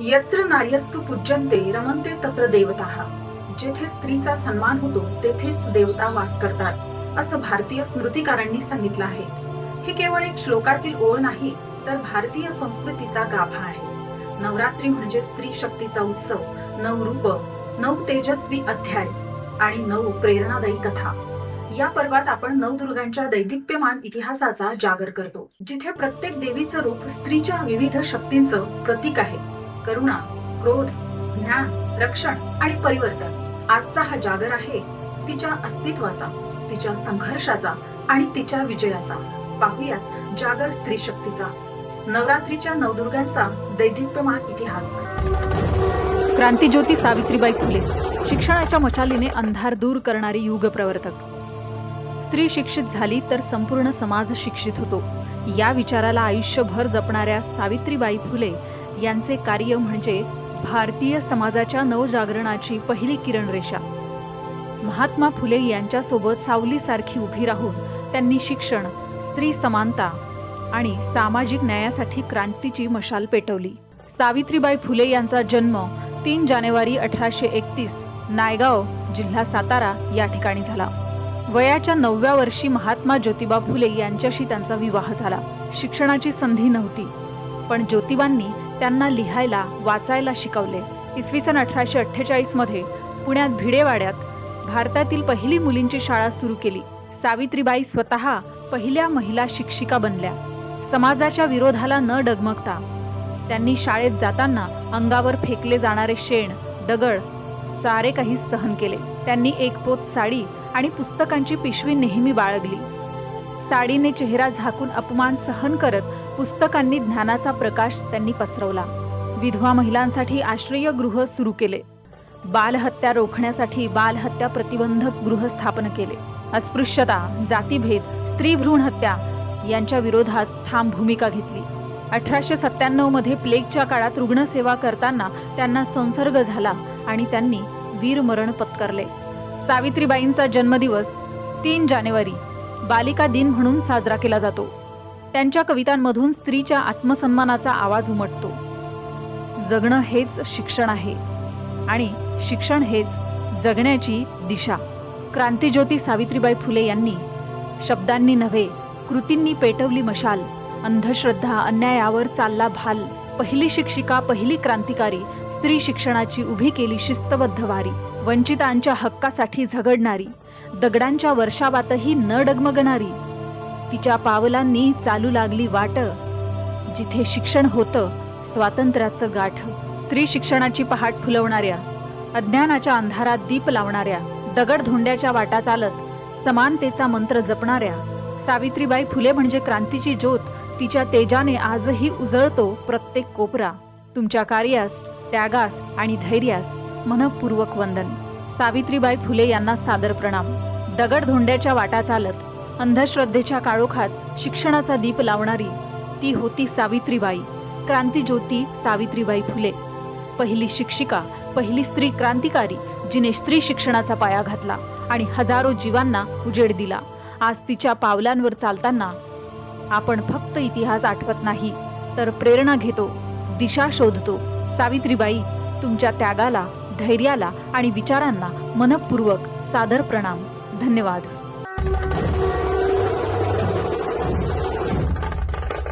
यत्र नार्यस्तु पूज्यन्ते रमंते तत्र देवता। जेथे स्त्रीचा सन्मान होतो तेथेच देवता वास करतात असं भारतीय स्मृतिकारांनी सांगितलं आहे। हे केवळ एक श्लोकातील ओळ नाही तर भारतीय संस्कृतीचा गाभा आहे। नवरात्री म्हणजे स्त्री शक्तीचा उत्सव नऊ रूप नऊ तेजस्वी अध्याय आणि नऊ प्रेरणादायी कथा। या पर्वात आपण नवदुर्गांच्या दैदिप्यमान इतिहासाचा जागर करतो जिथे प्रत्येक देवीचं रूप स्त्रीच्या विविध शक्तींचं प्रतीक आहे। करुणा क्रोध ज्ञान रक्षण आणि परिवर्तन. आजचा हा जागर आहे तिच्या अस्तित्वाचा तिच्या संघर्षाचा आणि तिच्या विजयाचा. पाहुयात जागर स्त्री शक्तीचा नवरात्रीच्या नवदुर्गांचा दैदिप्यमान इतिहास. क्रांतीज्योती सावित्रीबाई फुले शिक्षणाच्या मशालीने अंधार दूर करणारी युग प्रवर्तक. स्त्री शिक्षित झाली तर संपूर्ण समाज शिक्षित होतो. या विचाराला आयुष्यभर जपणाऱ्या सावित्रीबाई फुले यांचे कार्य म्हणजे भारतीय समाजाच्या नवजागरणाची पहिली किरण रेषा महात्मा फुले यांच्यासोबत सावलीसारखी उभी राहून त्यांनी शिक्षण स्त्री समानता आणि सामाजिक न्यायासाठी क्रांतीची मशाल पेटवली. सावित्रीबाई फुले यांचा जन्म तीन जानेवारी अठराशे एकतीस नायगाव जिल्हा सातारा या ठिकाणी झाला. वयाच्या नवव्या वर्षी महात्मा ज्योतिबा फुले यांच्याशी त्यांचा विवाह झाला. शिक्षणाची संधी नव्हती पण ज्योतिबांनी त्यांना लिहायला वाचायला शिकवले. इसवी सन अठराशे अठ्ठेचाळीसमध्ये पुण्यात भिडेवाड्यात भारतातील पहिली मुलींची शाळा सुरू केली. सावित्रीबाई स्वतः पहिल्या महिला शिक्षिका बनल्या. समाजाच्या विरोधाला न डगमगता त्यांनी शाळेत जाताना अंगावर फेकले जाणारे शेण दगड सारे काही सहन केले. त्यांनी एक पोत साडी आणि पुस्तकांची पिशवी नेहमी बाळगली. साडीने चेहरा झाकून अपमान सहन करत पुस्तकांनी ज्ञानाचा प्रकाश त्यांनी पसरवला. विधवा महिलांसाठी आश्रय गृह सुरू केले. बालहत्या रोखण्यासाठी बालहत्या प्रतिबंधक गृह स्थापन केले. अस्पृश्यता जातीभेद स्त्री भ्रूण हत्या यांच्या विरोधात ठाम भूमिका घेतली. अठराशे सत्त्याण्णवमध्ये प्लेगच्या काळात रुग्णसेवा करताना त्यांना संसर्ग झाला आणि त्यांनी वीरमरण पत्करले. सावित्रीबाईंचा जन्मदिवस तीन जानेवारी बालिका दिन म्हणून साजरा केला जातो. त्यांच्या कवितांमधून स्त्रीच्या आत्मसन्मानाचा आवाज उमटतो. जगणं हेच शिक्षण आहे. आणि शिक्षण हेच जगण्याची दिशा. क्रांतीज्योती सावित्रीबाई फुले यांनी शब्दांनी नव्हे कृतींनी पेटवली मशाल अंधश्रद्धा अन्यायावर चालला भाल पहिली शिक्षिका पहिली क्रांतिकारी स्त्री शिक्षणाची उभी केली शिस्तबद्ध वारी. वंचितांच्या हक्कासाठी झगडणारी दगडांच्या वर्षावातही न डगमगणारी तिच्या पावलांनी चालू लागली वाट जिथे शिक्षण होतं स्वातंत्र्याचं गाठ. स्त्री शिक्षणाची पहाट फुलवणाऱ्या अज्ञानाच्या अंधारात दीप लावणाऱ्या दगड धोंड्याच्या वाटा चालत समानतेचा मंत्र जपणाऱ्या सावित्रीबाई फुले म्हणजे क्रांतीची ज्योत तिच्या तेजाने आजही उजळतो प्रत्येक कोपरा. तुमच्या कार्यास त्यागास आणि धैर्यास मनपूर्वक वंदन. सावित्रीबाई फुले यांना सादर प्रणाम. दगड धोंड्याच्या वाटा चालत अंधश्रद्धेच्या काळोखात शिक्षणाचा दीप लावणारी ती होती सावित्रीबाई. क्रांतीज्योती सावित्रीबाई फुले. पहिली शिक्षिका पहिली स्त्री क्रांतिकारी जिने स्त्री शिक्षणाचा पाया घातला आणि हजारो जीवांना उजेड दिला. आज तिच्या पावलांवर चालताना आपण फक्त इतिहास आठवत नाही तर प्रेरणा घेतो दिशा शोधतो. सावित्रीबाई तुमच्या त्यागाला धैर्याला आणि विचारांना मनपूर्वक सादर प्रणाम. धन्यवाद.